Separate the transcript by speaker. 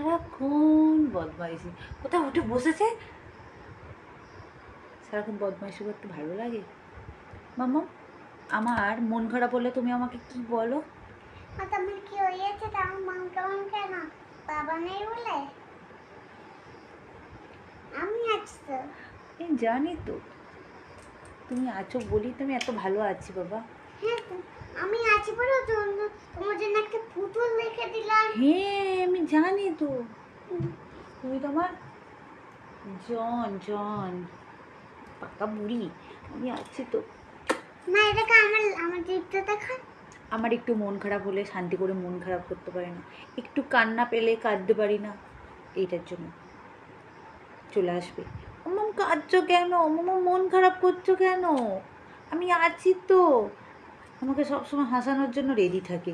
Speaker 1: সারাক্ষণ বদমাইশি। কোথাও উঠে বসেছে? সারাক্ষণ বদমাইশি করতে ভালো লাগে? মামা আমার মন খারাপ হলে তুমি আমাকে কি বলো?
Speaker 2: তোমার কি হয়েছে? তার মন কেমন কেন? বাবা নেই বলে? আমি আছি
Speaker 1: জানি তো। তুমি আছো বলি তো আমি এত ভালো আছি বাবা।
Speaker 2: হ্যাঁ আমি আছি বলে তোমার জন্য একটা পুতুল রেখে দিলাম।
Speaker 1: হ্যাঁ জানি তো। তুমি তো আমার জন জন। পাকা বুড়ি আমি আছি তো।
Speaker 2: না এটাকে আমার আমার জিপটা দেখা
Speaker 1: আমার একটু মন খারাপ হলে শান্তি করে মন খারাপ করতে পারি না। একটু কান্না পেলে কাঁদতে পারি না। এইটার জন্য। চলে আসবে। মাম কাঁদছো কেন? মামা মন খারাপ করছ কেন? আমি আছি তো। আমাকে সবসময় হাসানোর জন্য রেডি থাকে।